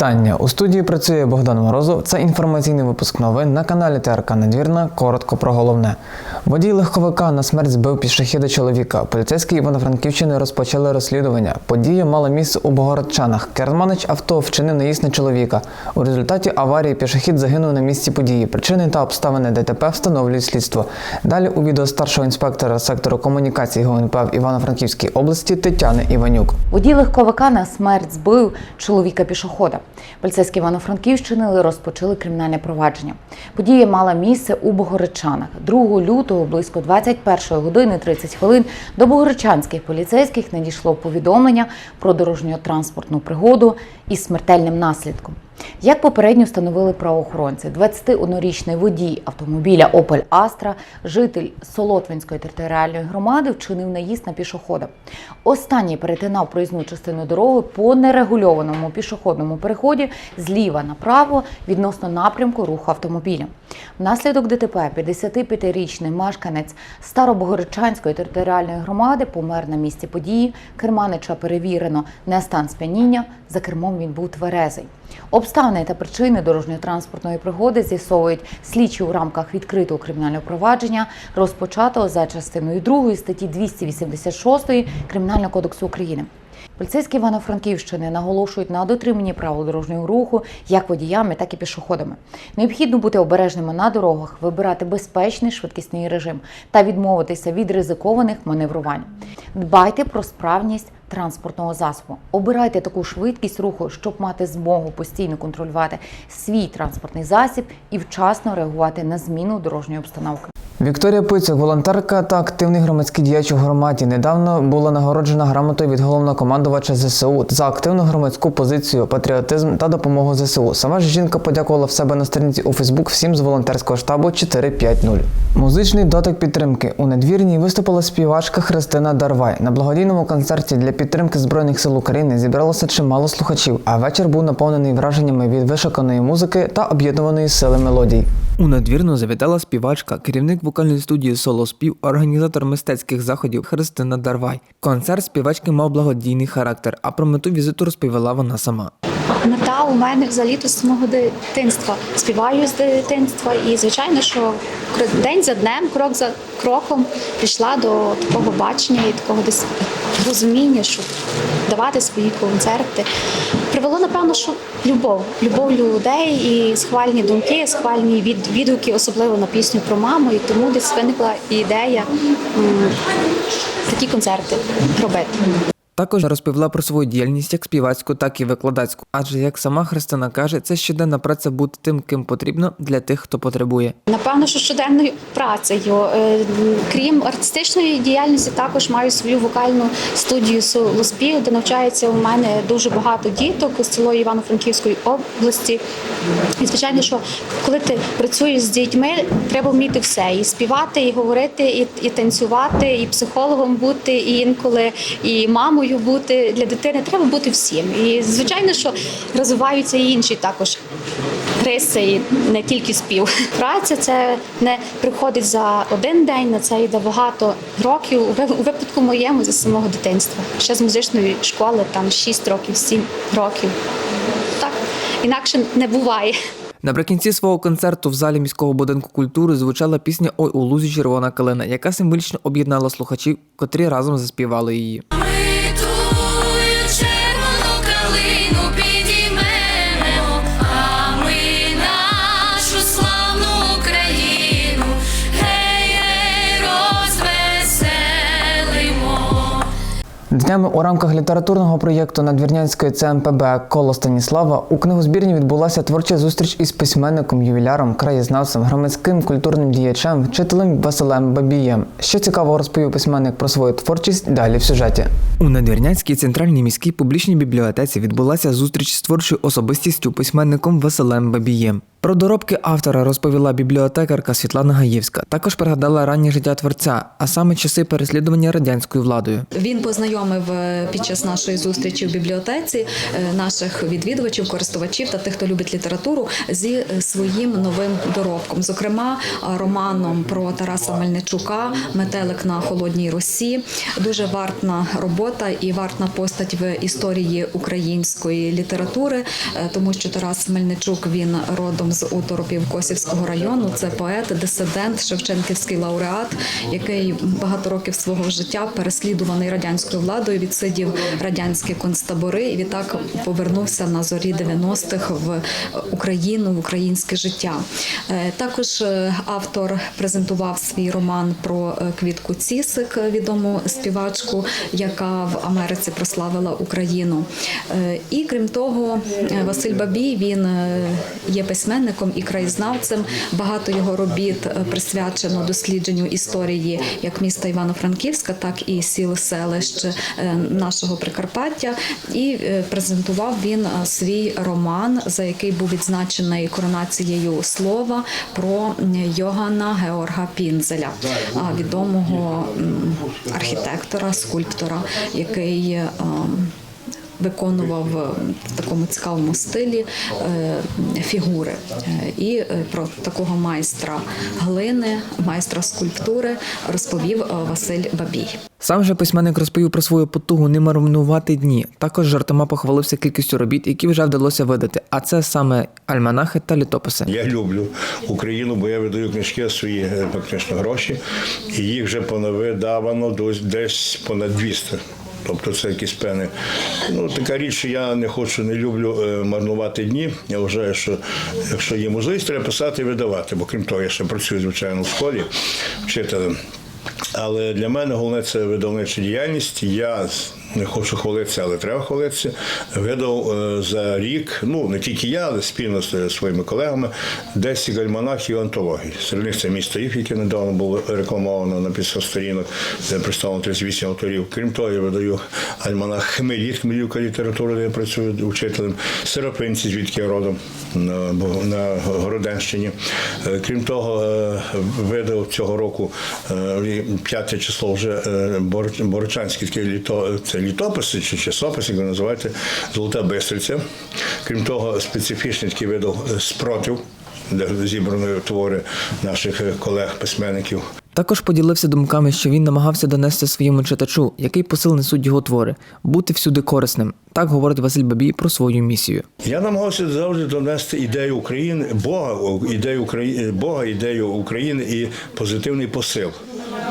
Вітання у студії працює Богдан Морозов. Це інформаційний випуск новин на каналі ТРК Надвірна. Коротко про головне. Водій легковика на смерть збив пішохіда чоловіка. Поліцейські Івано-Франківщини розпочали розслідування. Подія мала місце у Богородчанах. Керманич авто вчинив наїзд на чоловіка. У результаті аварії пішохід загинув на місці події. Причини та обставини ДТП встановлюють слідство. Далі у відео старшого інспектора сектору комунікації ГУНП в Івано-Франківській області Тетяни Іванюк. Водій легковика на смерть збив чоловіка пішохода. Поліцейські Івано-Франківщини розпочали кримінальне провадження. Подія мала місце у Богородчанах. 2 лютого близько 21 години 30 хвилин до богородчанських поліцейських надійшло повідомлення про дорожньо-транспортну пригоду із смертельним наслідком. Як попередньо встановили правоохоронці, 21-річний водій автомобіля Opel Astra, житель Солотвинської територіальної громади, вчинив наїзд на пішохода. Останній перетинав проїзну частину дороги по нерегульованому пішохідному переході зліва направо відносно напрямку руху автомобіля. Внаслідок ДТП 55-річний мешканець Старобогородчанської територіальної громади помер на місці події. Керманича перевірено не стан сп'яніння. За кермом він був тверезий. Обставини та причини дорожньо-транспортної пригоди з'ясовують слідчі у рамках відкритого кримінального провадження, розпочатого за частиною 2 статті 286 Кримінального кодексу України. Поліцейські Івано-Франківщини наголошують на дотриманні правил дорожнього руху як водіями, так і пішоходами. Необхідно бути обережними на дорогах, вибирати безпечний швидкісний режим та відмовитися від ризикованих маневрувань. Дбайте про справність транспортного засобу. Обирайте таку швидкість руху, щоб мати змогу постійно контролювати свій транспортний засіб і вчасно реагувати на зміну дорожньої обстановки. Вікторія Пицюк, волонтерка та активний громадський діяч у громаді, недавно була нагороджена грамотою від головнокомандувача ЗСУ за активну громадську позицію, патріотизм та допомогу ЗСУ. Сама ж жінка подякувала в себе на сторінці у Фейсбук всім з волонтерського штабу 450. Музичний дотик підтримки у надвірній виступила співачка Христина Дарвай. На благодійному концерті для підтримки збройних сил України зібралося чимало слухачів, а вечір був наповнений враженнями від вишуканої музики та об'єднуваної сили мелодій. У надвірну завітала співачка, керівник вокальної студії Соло Спів, організатор мистецьких заходів Христина Дарвай. Концерт співачки мав благодійний характер, а про мету візиту розповіла вона сама. Мета у мене взагалі з самого дитинства. Співаю з дитинства, і звичайно, що день за днем, крок за кроком прийшла до такого бачення і такого розуміння, щоб давати свої концерти. Привело, напевно, що любов, любов людей і схвальні думки, схвальні від, відгуки, особливо на пісню про маму. І тому десь виникла ідея м, такі концерти робити. Також розповіла про свою діяльність як співацьку, так і викладацьку. Адже, як сама Христина каже, це щоденна праця бути тим, ким потрібно для тих, хто потребує. Напевно, що щоденною працею. Е, Крім артистичної діяльності, також маю свою вокальну студію «Солоспів», де навчається у мене дуже багато діток з село Івано-Франківської області. І звичайно, що коли ти працюєш з дітьми, треба вміти все: і співати, і говорити, і, і танцювати, і психологом бути, і інколи і мамою бути для дитини. Треба бути всім. І звичайно, що розвиваються і інші також риси, і не тільки спів. Праця це не приходить за один день, на це йде багато років. У випадку моєму за самого дитинства. Ще з музичної школи, там 6 років, 7 років. Так, інакше не буває. Наприкінці свого концерту в залі міського будинку культури звучала пісня Ой у лузі червона калина, яка символічно об'єднала слухачів, котрі разом заспівали її. Днями у рамках літературного проєкту Надвірнянської ЦМПБ Коло Станіслава у книгозбірні відбулася творча зустріч із письменником, ювіляром, краєзнавцем, громадським культурним діячем, вчителем Василем Бабієм. Що цікавого розповів письменник про свою творчість далі в сюжеті. У Надвірнянській центральній міській публічній бібліотеці відбулася зустріч з творчою особистістю письменником Василем Бабієм. Про доробки автора розповіла бібліотекарка Світлана Гаєвська. Також пригадала раннє життя творця, а саме часи переслідування радянською владою. Він познайомив е, під час нашої зустрічі в бібліотеці е, наших відвідувачів, користувачів та тих, хто любить літературу, зі е, своїм новим доробком. Зокрема, романом про Тараса Мельничука Метелик на холодній росі. Дуже вартна робота і вартна постать в історії української літератури, тому що Тарас Мельничук він родом з Уторопів Косівського району. Це поет, дисидент, Шевченківський лауреат, який багато років свого життя переслідуваний радянською владою, відсидів радянські концтабори і відтак повернувся на зорі 90-х в Україну, в українське життя. Е, Також е, автор презентував свій роман про е, Квітку Цісик, відому співачку, яка в Америці прославила Україну. І крім того, Василь Бабій він є письменником і краєзнавцем. Багато його робіт е, присвячено дослідженню історії як міста Івано-Франківська, так і сіл селищ е, нашого Прикарпаття. І е, презентував він свій роман, за який був відзначений коронацією слова про Йогана Георга Пінзеля, відомого архітектора, скульптора, який виконував в такому цікавому стилі е, фігури. Е, І е, про такого майстра глини, майстра скульптури розповів Василь Бабій. Сам же письменник розповів про свою потугу не марнувати дні. Також жартома похвалився кількістю робіт, які вже вдалося видати. А це саме альманахи та літописи. Я люблю Україну, бо я видаю книжки свої фактично гроші, і їх вже понавидавано десь понад 200. Тобто це якісь певні. Ну, така річ, що я не хочу, не люблю е, марнувати дні. Я вважаю, що якщо є можливість, треба писати і видавати, бо крім того, я ще працюю, звичайно, в школі вчителем. Але для мене головне це видавнича діяльність. Я не хочу хвалитися, але треба хвалитися. Видав е, за рік, ну не тільки я, але спільно з своїми колегами, 10 альманахів і антологій. Серед них це місто Їв, яке недавно було рекламовано на 50 сторінок, де представлено 38 авторів. Крім того, я видаю альманах Хмеліт, Хмелівка література, де я працюю учителем, Сиропинці, звідки я родом на, на Городенщині. Е, Крім того, е, видав цього року е, п'яте число вже е, Бор- Борочанські літо, це літописи чи часописи, як ви називаєте, Золота Бистриця. Крім того, специфічний такий видав е, спротив, де зібрані твори наших е, колег-письменників. Також поділився думками, що він намагався донести своєму читачу, який посил несуть його твори, бути всюди корисним. Так говорить Василь Бабій про свою місію. Я намагався завжди донести ідею України, Бога, ідею України, Бога, ідею України і позитивний посил.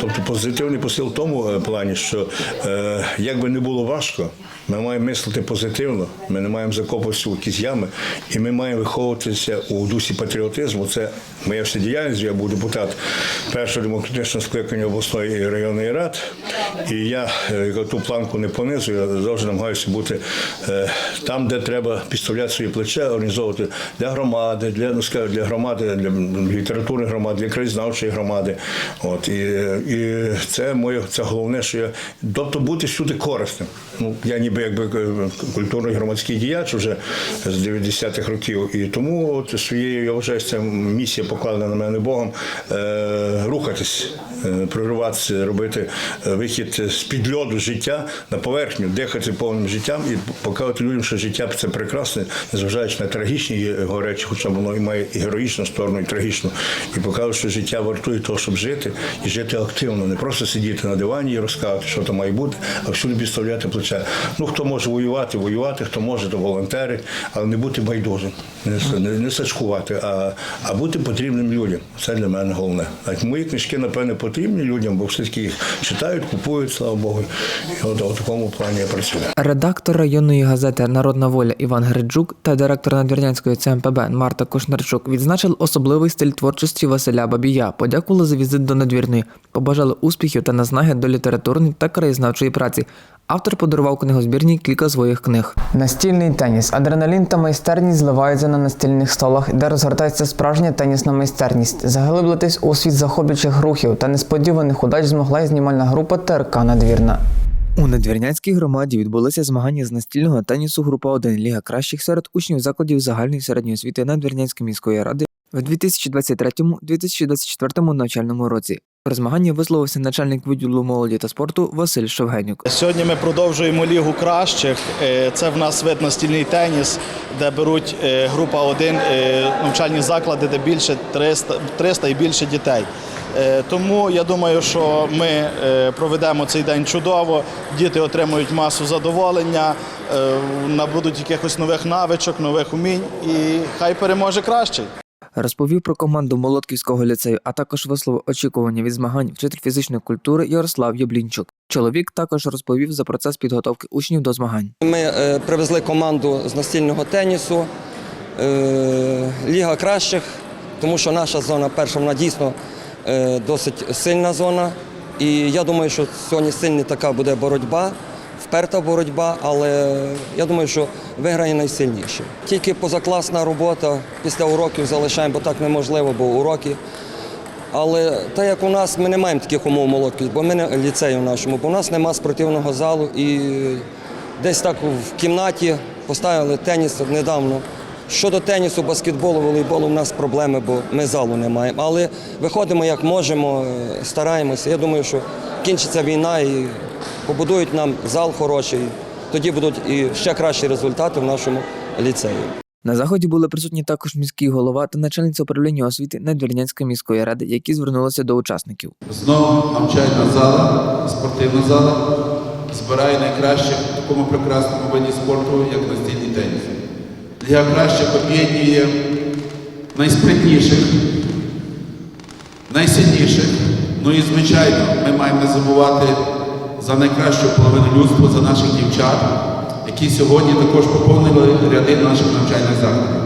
Тобто позитивний посил в тому е, плані, що е, як би не було важко, ми маємо мислити позитивно, ми не маємо закопуватися у якісь ями, і ми маємо виховуватися у дусі патріотизму. Це моя вся діяльність. Я був депутат першого демократичного скликання обласної і районної рад. І я е, ту планку не понизую, я завжди намагаюся бути е, там, де треба підставляти свої плече, організовувати для громади, для ну скажу, для громади, для літературної громади, для краєзнавчої громади. От і, і це моє це головне, що я тобто бути всюди корисним. Ну я ніби якби е, культурний громадський діяч вже з 90-х років. І тому от своєю я вважаю, це місія покладена на мене Богом е, рухатись, прориватися, робити е, вихід з під льоду життя на поверхню, дихати повним життям і показувати людям, що життя це прекрасне, незважаючи на трагічні його речі, хоча воно і має і героїчну сторону, і трагічну. І показувати, що життя вартує того, щоб жити і жити активно, не просто сидіти на дивані і розказувати, що там має бути, а всюди підставляти плече. Ну хто може воювати, воювати, хто може, то волонтери, але не бути байдужим, не, не, не сачкувати, а, а бути потрібним людям. Це для мене головне. А мої книжки, напевне, потрібні людям, бо все-таки їх читають, купують, слава Богу. І от у такому плані я працюю. Редактор районної газети Народна воля Іван Гриджук та директор Надвірнянської ЦМПБ Марта Кошнарчук відзначили особливий стиль творчості Василя Бабія, подякували за візит до надвірної, побажали успіхів та наснаги до літературної та краєзнавчої праці. Автор подарував книгозбірні кілька своїх книг. Настільний теніс, адреналін та майстерність зливаються на настільних столах, де розгортається справжня тенісна майстерність. Заглиблитись у світ захоплюючих рухів та несподіваних удач змогла й знімальна група ТРК Надвірна. У Надвірнянській громаді відбулися змагання з настільного тенісу група 1 Ліга кращих серед учнів закладів загальної середньої освіти Надвірнянської міської ради в 2023-2024 навчальному році. Про змагання висловився начальник відділу молоді та спорту Василь Шевгенюк. Сьогодні ми продовжуємо лігу кращих. Е, Це в нас вид настільний теніс, де беруть е, група 1 навчальні заклади, де більше 300, 300 і більше дітей. Е, Тому я думаю, що ми е, проведемо цей день чудово. Діти отримують масу задоволення, е, набудуть якихось нових навичок, нових умінь, і хай переможе кращий. Розповів про команду Молотківського ліцею, а також висловив очікування від змагань вчитель фізичної культури Ярослав Яблінчук. Чоловік також розповів за процес підготовки учнів до змагань. Ми е, привезли команду з настільного тенісу, е, Ліга кращих, тому що наша зона перша, вона дійсно е, досить сильна зона. І я думаю, що сьогодні сильна така буде боротьба, вперта боротьба, але я думаю, що виграє найсильніший. Тільки позакласна робота після уроків залишаємо, бо так неможливо, бо уроки. Але так як у нас ми не маємо таких умов молодких, бо ми не ліцею нашому, бо у нас немає спортивного залу і десь так в кімнаті поставили теніс недавно. Щодо тенісу, баскетболу, волейболу, у нас проблеми, бо ми залу не маємо. Але виходимо як можемо, е, стараємося. Я думаю, що кінчиться війна і побудують нам зал хороший. Тоді будуть і ще кращі результати в нашому ліцеї. На заході були присутні також міський голова та начальниця управління освіти Надвірнянської міської ради, які звернулися до учасників. Знову навчальна зала, спортивна зала збирає найкращих в такому прекрасному виді спорту, як настільний теніс. Для кращих об'єднує найспритніших, найсильніших. Ну і звичайно, ми маємо не забувати за найкращу половину людства, за наших дівчат, які сьогодні також поповнили ряди наших навчальних закладів.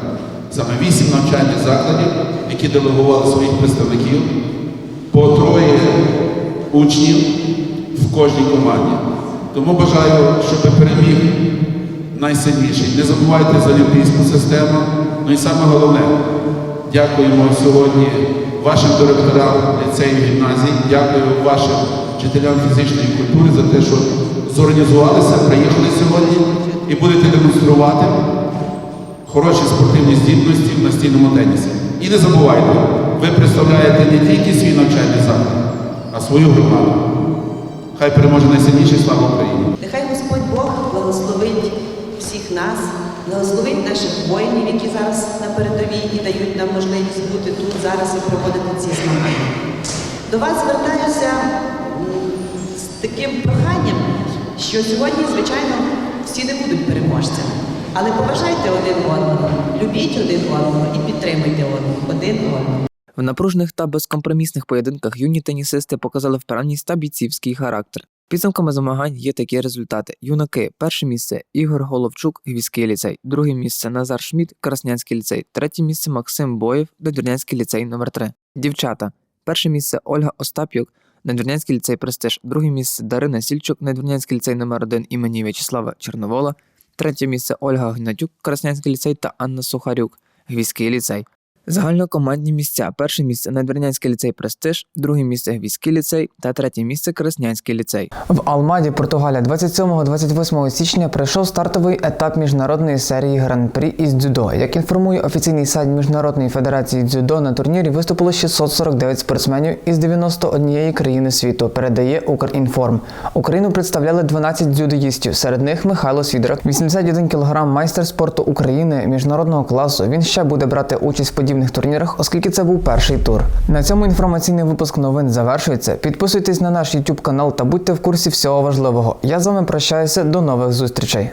Саме вісім навчальних закладів, які делегували своїх представників по троє учнів в кожній команді. Тому бажаю, щоб переміг найсильніший. Не забувайте за олімпійську систему. Ну і саме головне, дякуємо сьогодні вашим директорам ліцею гімназії, дякую вашим вчителям фізичної культури за те, що зорганізувалися, приїхали сьогодні і будете демонструвати хороші спортивні здібності в настільному тенісі. І не забувайте, ви представляєте не тільки свій навчальний заклад, а свою громаду. Хай переможе найсильніший слава Україні! Благословить наших воїнів, які зараз на передовій і дають нам можливість бути тут зараз і проводити ці змагання. До вас звертаюся з таким проханням, що сьогодні, звичайно, всі не будуть переможцями. Але поважайте один одного, любіть один одного і підтримуйте один одного. В напружених та безкомпромісних поєдинках юні тенісисти показали впевненість та бійцівський характер. Підсумками змагань є такі результати: юнаки перше місце Ігор Головчук, Гвізький ліцей, друге місце Назар Шміт, Краснянський ліцей, третє місце Максим Боєв, Надвірнянський ліцей номер 3 Дівчата. Перше місце Ольга Остап'юк, Надвірнянський ліцей Престиж, друге місце Дарина Сільчук, Надвірнянський ліцей номер 1 імені В'ячеслава Чорновола, третє місце Ольга Гнатюк, Краснянський ліцей та Анна Сухарюк, Гвізький ліцей. Загальнокомандні місця. Перше місце Надвірнянський ліцей Престиж, друге місце Гвізький ліцей та третє місце Краснянський ліцей. В Алмаді, Португалія, 27-28 січня пройшов стартовий етап міжнародної серії гран-прі із дзюдо. Як інформує офіційний сайт Міжнародної федерації дзюдо, на турнірі виступило 649 спортсменів із 91 країни світу. Передає Укрінформ. Україну представляли 12 дзюдоїстів. Серед них Михайло Свідрак, 81 кг майстер спорту України міжнародного класу. Він ще буде брати участь в подібних турнірах, оскільки це був перший тур. На цьому інформаційний випуск новин завершується. Підписуйтесь на наш YouTube канал та будьте в курсі всього важливого. Я з вами прощаюся до нових зустрічей.